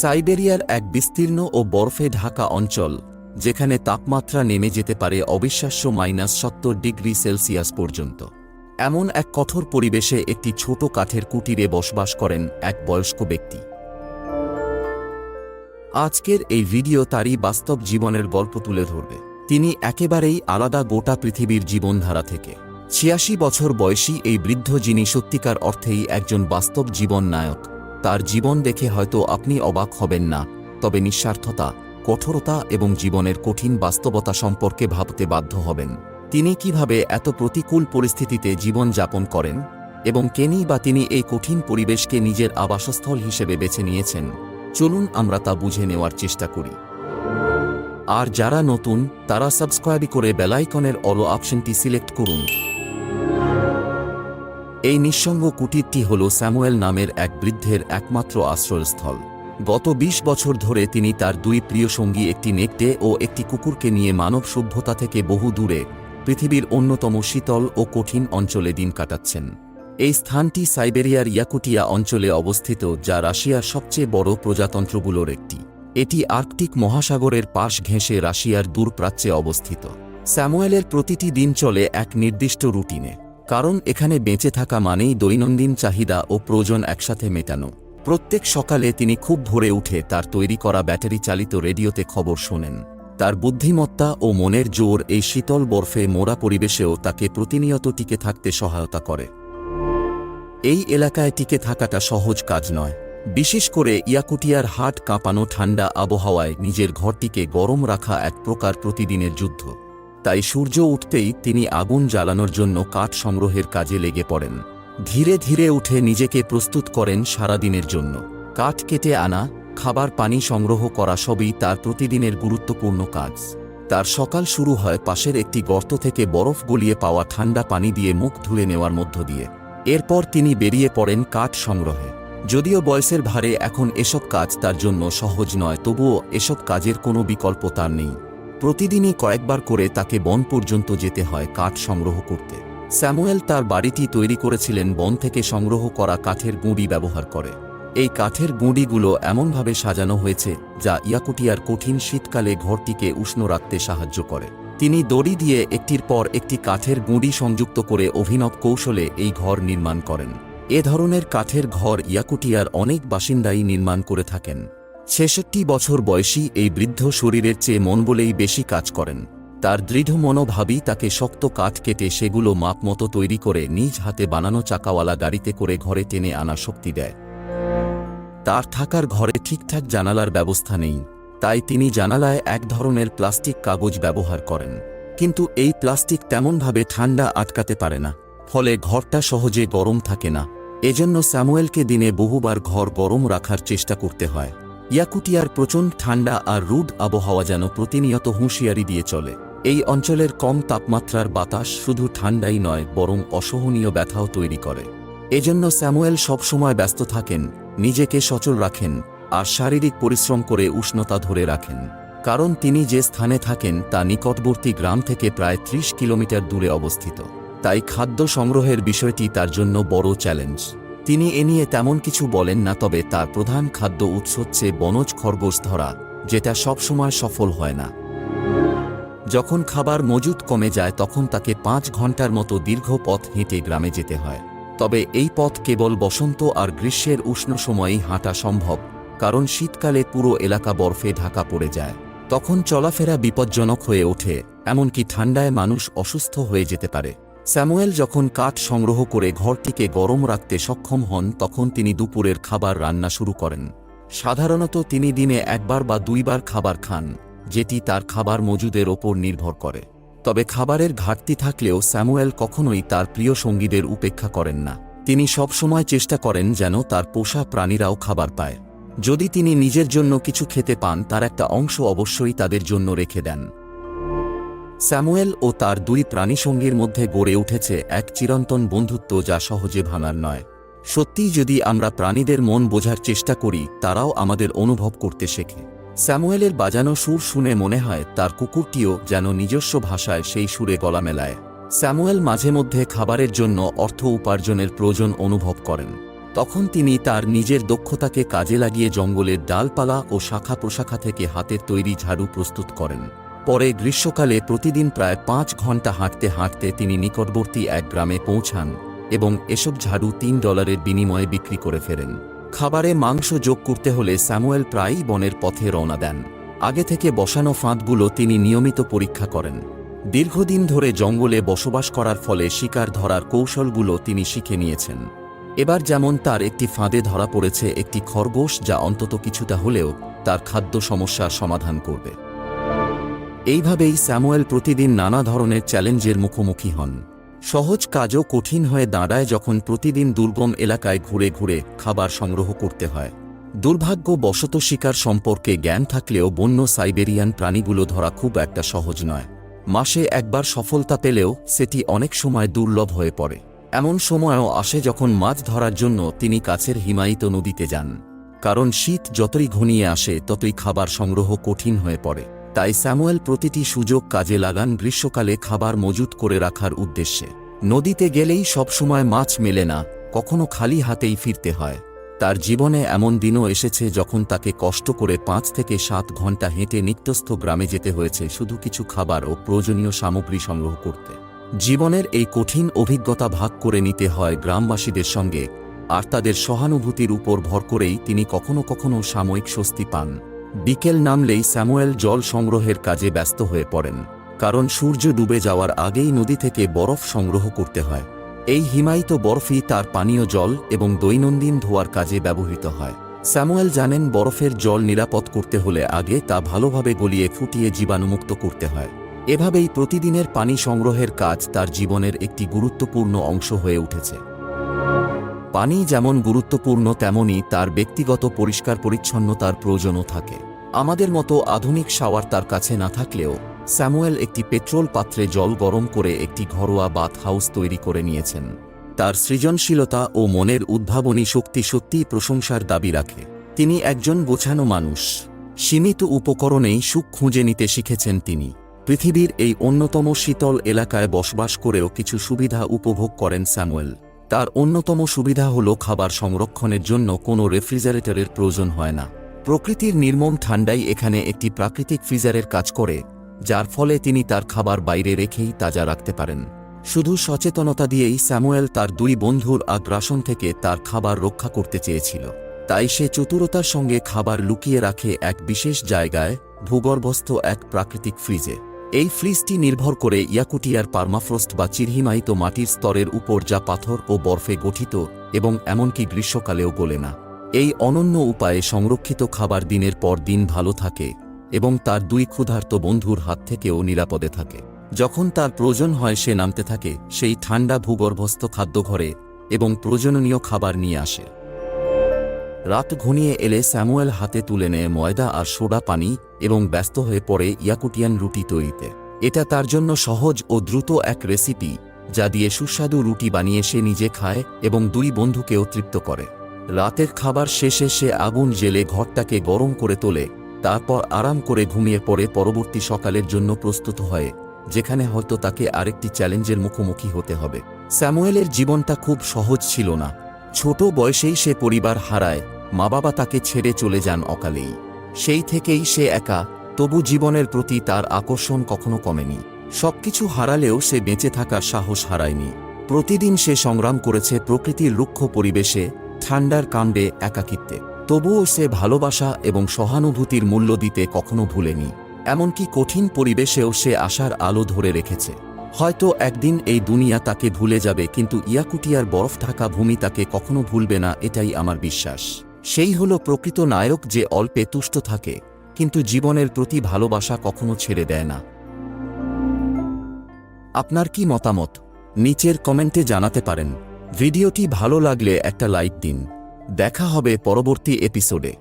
সাইবেরিয়ার এক বিস্তীর্ণ ও বরফে ঢাকা অঞ্চল, যেখানে তাপমাত্রা নেমে যেতে পারে অবিশ্বাস্য মাইনাস সত্তর ডিগ্রি সেলসিয়াস পর্যন্ত। এমন এক কঠোর পরিবেশে একটি ছোট কাঠের কুটিরে বসবাস করেন এক বয়স্ক ব্যক্তি। আজকের এই ভিডিও তারই বাস্তব জীবনের গল্প তুলে ধরবে। তিনি একেবারেই আলাদা গোটা পৃথিবীর জীবনধারা থেকে। ছিয়াশি বছর বয়সী এই বৃদ্ধ যিনি সত্যিকার অর্থেই একজন বাস্তব জীবন নায়ক তার জীবন দেখে হয়তো আপনি অবাক হবেন না, তবে নিঃস্বার্থতা, কঠোরতা এবং জীবনের কঠিন বাস্তবতা সম্পর্কে ভাবতে বাধ্য হবেন। তিনি কীভাবে এত প্রতিকূল পরিস্থিতিতে জীবন যাপন করেন এবং কেনি বা তিনি এই কঠিন পরিবেশকে নিজের আবাসস্থল হিসেবে বেছে নিয়েছেন? চলুন আমরা তা বুঝে নেওয়ার চেষ্টা করি। আর যারা নতুন, তারা সাবস্ক্রাইব করে বেলাইকনের অলো অপশনটি সিলেক্ট করুন। এই নিঃসঙ্গ কুটিরটি হল স্যামুয়েল নামের এক বৃদ্ধের একমাত্র আশ্রয়স্থল। গত ২০ বছর ধরে তিনি তার দুই প্রিয় সঙ্গী একটি নেকটে ও একটি কুকুরকে নিয়ে মানব সভ্যতা থেকে বহু দূরে পৃথিবীর অন্যতম শীতল ও কঠিন অঞ্চলে দিন কাটাচ্ছেন। এই স্থানটি সাইবেরিয়ার ইয়াকুটিয়া অঞ্চলে অবস্থিত, যা রাশিয়ার সবচেয়ে বড় প্রজাতন্ত্রগুলোর একটি। এটি আর্কটিক মহাসাগরের পাশ ঘেঁষে রাশিয়ার দূরপ্রাচ্যে অবস্থিত। স্যামুয়েলের প্রতিটি দিন চলে এক নির্দিষ্ট রুটিনে। কারণ এখানে বেঁচে থাকা মানেই দৈনন্দিন চাহিদা ও প্রয়োজন একসাথে মেটানো। প্রত্যেক সকালে তিনি খুব ভোরে উঠে তার তৈরি করা ব্যাটারি চালিত রেডিওতে খবর শোনেন। তার বুদ্ধিমত্তা ও মনের জোর এই শীতল বরফে মোড়া পরিবেশেও তাকে প্রতিনিয়ত টিকে থাকতে সহায়তা করে। এই এলাকায় টিকে থাকাটা সহজ কাজ নয়। বিশেষ করে ইয়াকুটিয়ার হাট কাঁপানো ঠান্ডা আবহাওয়ায় নিজের ঘরটিকে গরম রাখা এক প্রকার প্রতিদিনের যুদ্ধ। তাই সূর্য উঠতেই তিনি আগুন জ্বালানোর জন্য কাঠ সংগ্রহের কাজে লেগে পড়েন। ধীরে ধীরে উঠে নিজেকে প্রস্তুত করেন সারাদিনের জন্য। কাঠ কেটে আনা, খাবার পানি সংগ্রহ করা সবই তার প্রতিদিনের গুরুত্বপূর্ণ কাজ। তার সকাল শুরু হয় পাশের একটি গর্ত থেকে বরফ গলিয়ে পাওয়া ঠান্ডা পানি দিয়ে মুখ ধুয়ে নেওয়ার মধ্য দিয়ে। এরপর তিনি বেরিয়ে পড়েন কাঠ সংগ্রহে। যদিও বয়সের ভারে এখন এসব কাজ তার জন্য সহজ নয়, তবুও এসব কাজের কোনো বিকল্প তার নেই। প্রতিদিনই কয়েকবার করে তাকে বন পর্যন্ত যেতে হয় কাঠ সংগ্রহ করতে। স্যামুয়েল তার বাড়িটি তৈরি করেছিলেন বন থেকে সংগ্রহ করা কাঠের গুঁড়ি ব্যবহার করে। এই কাঠের গুঁড়িগুলো এমনভাবে সাজানো হয়েছে, যা ইয়াকুটিয়ার কঠিন শীতকালে ঘরটিকে উষ্ণ রাখতে সাহায্য করে। তিনি দড়ি দিয়ে একটির পর একটি কাঠের গুঁড়ি সংযুক্ত করে অভিনব কৌশলে এই ঘর নির্মাণ করেন। এ ধরনের কাঠের ঘর ইয়াকুটিয়ার অনেক বাসিন্দাই নির্মাণ করে থাকেন। ছেষট্টি বছর বয়সী এই বৃদ্ধ শরীরের চেয়ে মন বলেই বেশি কাজ করেন। তার দৃঢ় মনোভাবই তাকে শক্ত কাঠ কেটে সেগুলো মাপ মতো তৈরি করে নিজ হাতে বানানো চাকাওয়ালা গাড়িতে করে ঘরে টেনে আনা শক্তি দেয়। তার থাকার ঘরে ঠিকঠাক জানালার ব্যবস্থা নেই, তাই তিনি জানালায় এক ধরনের প্লাস্টিক কাগজ ব্যবহার করেন। কিন্তু এই প্লাস্টিক তেমনভাবে ঠান্ডা আটকাতে পারে না, ফলে ঘরটা সহজে গরম থাকে না। এজন্য স্যামুয়েলকে দিনে বহুবার ঘর গরম রাখার চেষ্টা করতে হয়। ইয়াকুটিয়ার প্রচণ্ড ঠান্ডা আর রুড আবহাওয়া যেন প্রতিনিয়ত হুঁশিয়ারি দিয়ে চলে। এই অঞ্চলের কম তাপমাত্রার বাতাস শুধু ঠান্ডাই নয়, বরং অসহনীয় ব্যথাও তৈরি করে। এজন্য স্যামুয়েল সবসময় ব্যস্ত থাকেন, নিজেকে সচল রাখেন, আর শারীরিক পরিশ্রম করে উষ্ণতা ধরে রাখেন। কারণ তিনি যে স্থানে থাকেন, তা নিকটবর্তী গ্রাম থেকে প্রায় ত্রিশ কিলোমিটার দূরে অবস্থিত। তাই খাদ্য সংগ্রহের বিষয়টি তার জন্য বড় চ্যালেঞ্জ। তিনি এ নিয়ে তেমন কিছু বলেন না, তবে তার প্রধান খাদ্য উৎস হচ্ছে বনজ খরগোশ ধরা, যেটা সবসময় সফল হয় না। যখন খাবার মজুদ কমে যায়, তখন তাকে পাঁচ ঘণ্টার মতো দীর্ঘ পথ হেঁটে গ্রামে যেতে হয়। তবে এই পথ কেবল বসন্ত আর গ্রীষ্মের উষ্ণ সময়েই হাঁটা সম্ভব, কারণ শীতকালে পুরো এলাকা বরফে ঢাকা পড়ে যায়। তখন চলাফেরা বিপজ্জনক হয়ে ওঠে, এমনকি ঠান্ডায় মানুষ অসুস্থ হয়ে যেতে পারে। স্যামুয়েল যখন কাঠ সংগ্রহ করে ঘরটিকে গরম রাখতে সক্ষম হন, তখন তিনি দুপুরের খাবার রান্না শুরু করেন। সাধারণত তিনি দিনে একবার বা দুইবার খাবার খান, যেটি তার খাবার মজুদের ওপর নির্ভর করে। তবে খাবারের ঘাটতি থাকলেও স্যামুয়েল কখনোই তার প্রিয় সঙ্গীদের উপেক্ষা করেন না। তিনি সবসময় চেষ্টা করেন যেন তার পোষা প্রাণীরাও খাবার পায়। যদি তিনি নিজের জন্য কিছু খেতে পান, তার একটা অংশ অবশ্যই তাদের জন্য রেখে দেন। স্যামুয়েল ও তার দুই প্রাণীসঙ্গীর মধ্যে গড়ে উঠেছে এক চিরন্তন বন্ধুত্ব যা সহজে ভাঙার নয়। সত্যিই যদি আমরা প্রাণীদের মন বোঝার চেষ্টা করি, তারাও আমাদের অনুভব করতে শেখে। স্যামুয়েলের বাজানো সুর শুনে মনে হয় তার কুকুরটিও যেন নিজস্ব ভাষায় সেই সুরে গলা মেলায়। স্যামুয়েল মাঝে মধ্যে খাবারের জন্য অর্থ উপার্জনের প্রয়োজন অনুভব করেন। তখন তিনি তার নিজের দক্ষতাকে কাজে লাগিয়ে জঙ্গলের ডালপালা ও শাখা প্রশাখা থেকে হাতের তৈরি ঝাড়ু প্রস্তুত করেন। পরে গ্রীষ্মকালে প্রতিদিন প্রায় পাঁচ ঘণ্টা হাঁটতে হাঁটতে তিনি নিকটবর্তী এক গ্রামে পৌঁছান এবং এসব ঝাড়ু তিন ডলারের বিনিময়ে বিক্রি করে ফেরেন। খাবারে মাংস যোগ করতে হলে স্যামুয়েল প্রায়ই বনের পথে রওনা দেন। আগে থেকে বসানো ফাঁদগুলো তিনি নিয়মিত পরীক্ষা করেন। দীর্ঘদিন ধরে জঙ্গলে বসবাস করার ফলে শিকার ধরার কৌশলগুলো তিনি শিখে নিয়েছেন। এবার যেমন তার একটি ফাঁদে ধরা পড়েছে একটি খরগোশ যা অন্তত কিছুটা হলেও তার খাদ্য সমস্যার সমাধান করবে। এইভাবেই স্যামুয়েল প্রতিদিন নানা ধরনের চ্যালেঞ্জের মুখোমুখি হন। সহজ কাজও কঠিন হয়ে দাঁড়ায় যখন প্রতিদিন দুর্গম এলাকায় ঘুরে ঘুরে খাবার সংগ্রহ করতে হয়। দুর্ভাগ্য বশত শিকার সম্পর্কে জ্ঞান থাকলেও বন্য সাইবেরিয়ান প্রাণীগুলো ধরা খুব একটা সহজ নয়। মাসে একবার সফলতা পেলেও সেটি অনেক সময় দুর্লভ হয়ে পড়ে। এমন সময়ও আসে যখন মাছ ধরার জন্য তিনি কাছের হিমায়িত নদীতে যান। কারণ শীত যতই ঘনিয়ে আসে, ততই খাবার সংগ্রহ কঠিন হয়ে পড়ে। তাই স্যামুয়েল প্রতিটি সুযোগ কাজে লাগান গ্রীষ্মকালে খাবার মজুত করে রাখার উদ্দেশ্যে। নদীতে গেলেই সবসময় মাছ মেলে না, কখনো খালি হাতেই ফিরতে হয়। তার জীবনে এমন দিনও এসেছে যখন তাকে কষ্ট করে পাঁচ থেকে সাত ঘণ্টা হেঁটে নিত্যস্থ গ্রামে যেতে হয়েছে শুধু কিছু খাবার ও প্রয়োজনীয় সামগ্রী সংগ্রহ করতে। জীবনের এই কঠিন অভিজ্ঞতা ভাগ করে নিতে হয় গ্রামবাসীদের সঙ্গে, আর তাদের সহানুভূতির উপর ভর করেই তিনি কখনো কখনো সাময়িক স্বস্তি পান। বিকেল নামলেই স্যামুয়েল জল সংগ্রহের কাজে ব্যস্ত হয়ে পড়েন, কারণ সূর্য ডুবে যাওয়ার আগেই নদী থেকে বরফ সংগ্রহ করতে হয়। এই হিমায়িত বরফই তার পানীয় জল এবং দৈনন্দিন ধোয়ার কাজে ব্যবহৃত হয়। স্যামুয়েল জানেন বরফের জল নিরাপদ করতে হলে আগে তা ভালোভাবে গলিয়ে ফুটিয়ে জীবাণুমুক্ত করতে হয়। এভাবেই প্রতিদিনের পানি সংগ্রহের কাজ তার জীবনের একটি গুরুত্বপূর্ণ অংশ হয়ে উঠেছে। পানি যেমন গুরুত্বপূর্ণ তেমনই তার ব্যক্তিগত পরিষ্কার পরিচ্ছন্নতার প্রয়োজনও থাকে। আমাদের মতো আধুনিক শাওয়ার তার কাছে না থাকলেও, স্যামুয়েল একটি পেট্রোল পাত্রে জল গরম করে একটি ঘরোয়া বাথ হাউস তৈরি করে নিয়েছেন। তার সৃজনশীলতা ও মনের উদ্ভাবনী শক্তি সত্যিই প্রশংসার দাবি রাখে। তিনি একজন গোছানো মানুষ। সীমিত উপকরণেই সুখ খুঁজে নিতে শিখেছেন তিনি। পৃথিবীর এই অন্যতম শীতল এলাকায় বসবাস করেও কিছু সুবিধা উপভোগ করেন স্যামুয়েল। তার অন্যতম সুবিধা হল খাবার সংরক্ষণের জন্য কোনো রেফ্রিজারেটরের প্রয়োজন হয় না। প্রকৃতির নির্মম ঠান্ডাই এখানে একটি প্রাকৃতিক ফ্রিজারের কাজ করে, যার ফলে তিনি তার খাবার বাইরে রেখেই তাজা রাখতে পারেন। শুধু সচেতনতা দিয়েই স্যামুয়েল তার দুই বন্ধুর আগ্রাসন থেকে তার খাবার রক্ষা করতে চেয়েছিল। তাই সে চতুরতার সঙ্গে খাবার লুকিয়ে রাখে এক বিশেষ জায়গায়, ভূগর্ভস্থ এক প্রাকৃতিক ফ্রিজে। এই ফ্রিজটি নির্ভর করে ইয়াকুটিয়ার পার্মাফ্রস্ট বা চিরহিমায়িত মাটির স্তরের উপর যা পাথর ও বরফে গঠিত এবং এমনকি গ্রীষ্মকালেও গলে না। এই অনন্য উপায়ে সংরক্ষিত খাবার দিনের পর দিন ভালো থাকে এবং তার দুই ক্ষুধার্ত বন্ধুর হাত থেকেও নিরাপদে থাকে। যখন তার প্রয়োজন হয় সে নামতে থাকে, সেই ঠান্ডা ভূগর্ভস্থ খাদ্যঘরে এবং প্রয়োজনীয় খাবার নিয়ে আসে। রাত ঘনিয়ে এলে স্যামুয়েল হাতে তুলে নেয় ময়দা আর সোডা পানি এবং ব্যস্ত হয়ে পড়ে ইয়াকুটিয়ান রুটি তৈরিতে। এটা তার জন্য সহজ ও দ্রুত এক রেসিপি, যা দিয়ে সুস্বাদু রুটি বানিয়ে সে নিজে খায় এবং দুই বন্ধুকেও তৃপ্ত করে। রাতের খাবার শেষে সে আগুন জেলে ঘরটাকে গরম করে তোলে, তারপর আরাম করে ঘুমিয়ে পড়ে পরবর্তী সকালের জন্য প্রস্তুত হয়, যেখানে হয়তো তাকে আরেকটি চ্যালেঞ্জের মুখোমুখি হতে হবে। স্যামুয়েলের জীবনটা খুব সহজ ছিল না। ছোট বয়সেই সে পরিবার হারায় মা বাবা তাকে ছেড়ে চলে যান অকালেই। সেই থেকেই সে একা, তবু জীবনের প্রতি তার আকর্ষণ কখনো কমেনি। সবকিছু হারালেও সে বেঁচে থাকার সাহস হারায়নি। প্রতিদিন সে সংগ্রাম করেছে প্রকৃতির রুক্ষ পরিবেশে, ঠান্ডার কাণ্ডে, একাকিত্বে। তবুও সে ভালোবাসা এবং সহানুভূতির মূল্য দিতে কখনো ভুলেনি। এমনকি কঠিন পরিবেশেও সে আশার আলো ধরে রেখেছে। হয়তো একদিন এই দুনিয়া তাকে ভুলে যাবে, কিন্তু ইয়াকুটিয়ার বরফ ঢাকা ভূমি তাকে কখনো ভুলবে না, এটাই আমার বিশ্বাস। সেই হল প্রকৃত নায়ক যে অল্পে তুষ্ট থাকে, কিন্তু জীবনের প্রতি ভালোবাসা কখনো ছেড়ে দেয় না। আপনার কি মতামত? নিচের কমেন্টে জানাতে পারেন। ভিডিওটি ভালো লাগলে একটা লাইক দিন। দেখা হবে পরবর্তী এপিসোডে